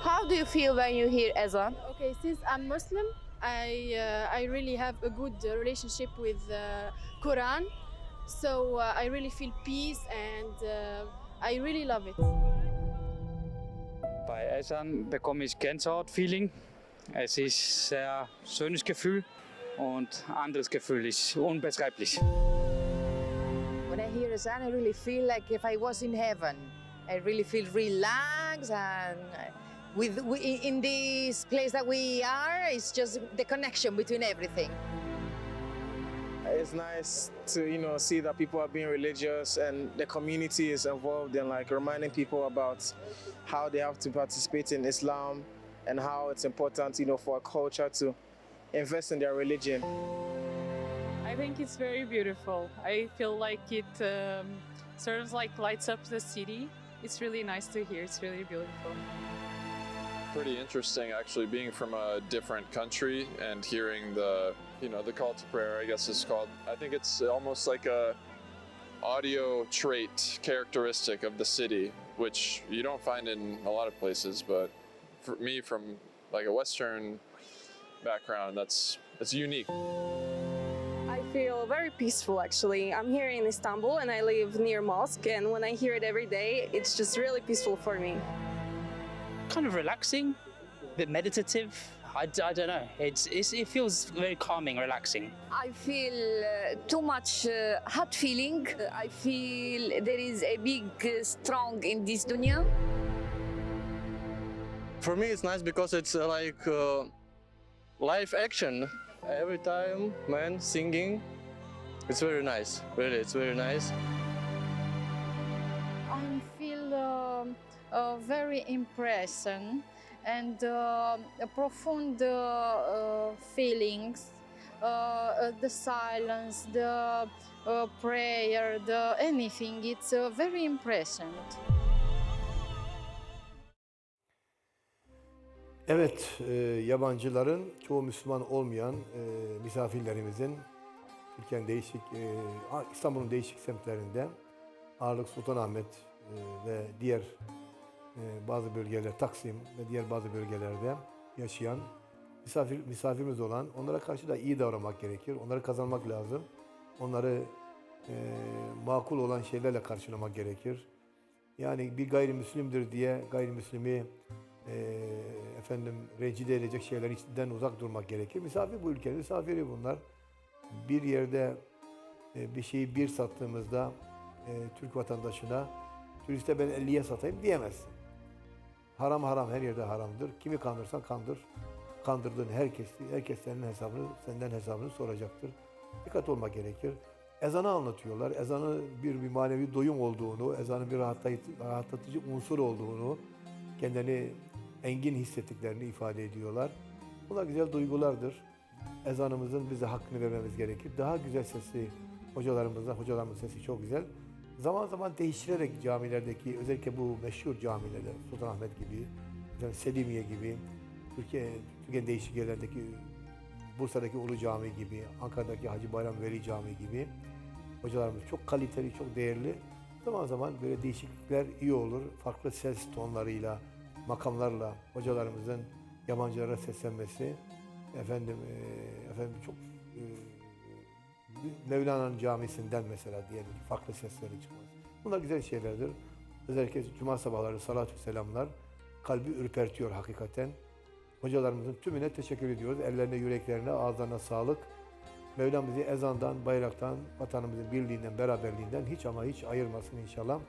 How do you feel when you hear Azan? Okay, since I'm Muslim, I, uh, I really have a good relationship with uh, Quran. So uh, I really feel peace and uh, I really love it. Bei Azan bekomme ich Gänsehaut-Feeling. Es ist sehr schönes Gefühl und anderes Gefühl ist unbeschreiblich. When I hear Azan, I really feel like if I was in heaven. I really feel relaxed and uh, with in this place that we are, it's just the connection between everything. It's nice to you know see that people are being religious and the community is involved in like reminding people about how they have to participate in Islam and how it's important you know for a culture to invest in their religion. I think it's very beautiful. I feel like it um, sort of like lights up the city. It's really nice to hear. It's really beautiful. pretty interesting actually being from a different country and hearing the you know the call to prayer i guess is called i think it's almost like a audio trait characteristic of the city which you don't find in a lot of places but for me from like a western background that's that's unique feel very peaceful actually. I'm here in Istanbul and I live near mosque and when I hear it every day, it's just really peaceful for me. kind of relaxing, a bit meditative. I don't know. It's, it's it feels very calming, relaxing. I feel uh, too much uh, hot feeling. I feel there is a big uh, strong in this dunya. For me, it's nice because it's uh, like uh, live action. Every time, man, singing. It's very nice. Really, it's very nice. I feel um, uh, very impression and uh, profound uh, uh, feelings. Uh, uh, the silence, the uh, prayer, the anything. It's uh, very impressioned. Evet, e, yabancıların, çoğu Müslüman olmayan e, misafirlerimizin Türkiye'nin değişik, e, İstanbul'un değişik semtlerinde ağırlık Sultanahmet e, ve diğer e, bazı bölgeler, Taksim ve diğer bazı bölgelerde yaşayan misafir misafirimiz olan onlara karşı da iyi davranmak gerekir. Onları kazanmak lazım. Onları e, makul olan şeylerle karşılamak gerekir. Yani bir gayrimüslimdir diye gayrimüslimi e, efendim rencide edecek şeylerden uzak durmak gerekir. Misafir bu ülkenin misafiri bunlar. Bir yerde e, bir şeyi bir sattığımızda e, Türk vatandaşına turiste ben 50'ye satayım diyemezsin. Haram haram her yerde haramdır. Kimi kandırsan kandır. Kandırdığın herkes, herkes senin hesabını, senden hesabını soracaktır. Dikkat olmak gerekir. Ezanı anlatıyorlar. Ezanı bir, bir manevi doyum olduğunu, ezanın bir rahatlatıcı, unsur olduğunu, kendini engin hissettiklerini ifade ediyorlar. Bunlar güzel duygulardır. Ezanımızın bize hakkını vermemiz gerekir. Daha güzel sesli hocalarımızdan, hocalarımızın sesi çok güzel. Zaman zaman değiştirerek camilerdeki, özellikle bu meşhur camilerde, Sultanahmet gibi, Selimiye gibi, Türkiye, Türkiye'nin değişik yerlerindeki Bursa'daki Ulu Cami gibi, Ankara'daki Hacı Bayram Veli Cami gibi hocalarımız çok kaliteli, çok değerli. Zaman zaman böyle değişiklikler iyi olur. Farklı ses tonlarıyla, makamlarla hocalarımızın yabancılara seslenmesi efendim e, efendim çok e, Mevlana'nın camisinden mesela diyelim farklı sesleri çıkmaz. Bunlar güzel şeylerdir. Özellikle cuma sabahları salatü selamlar kalbi ürpertiyor hakikaten. Hocalarımızın tümüne teşekkür ediyoruz. Ellerine, yüreklerine, ağızlarına sağlık. Mevlam ezandan, bayraktan, vatanımızın birliğinden, beraberliğinden hiç ama hiç ayırmasın inşallah.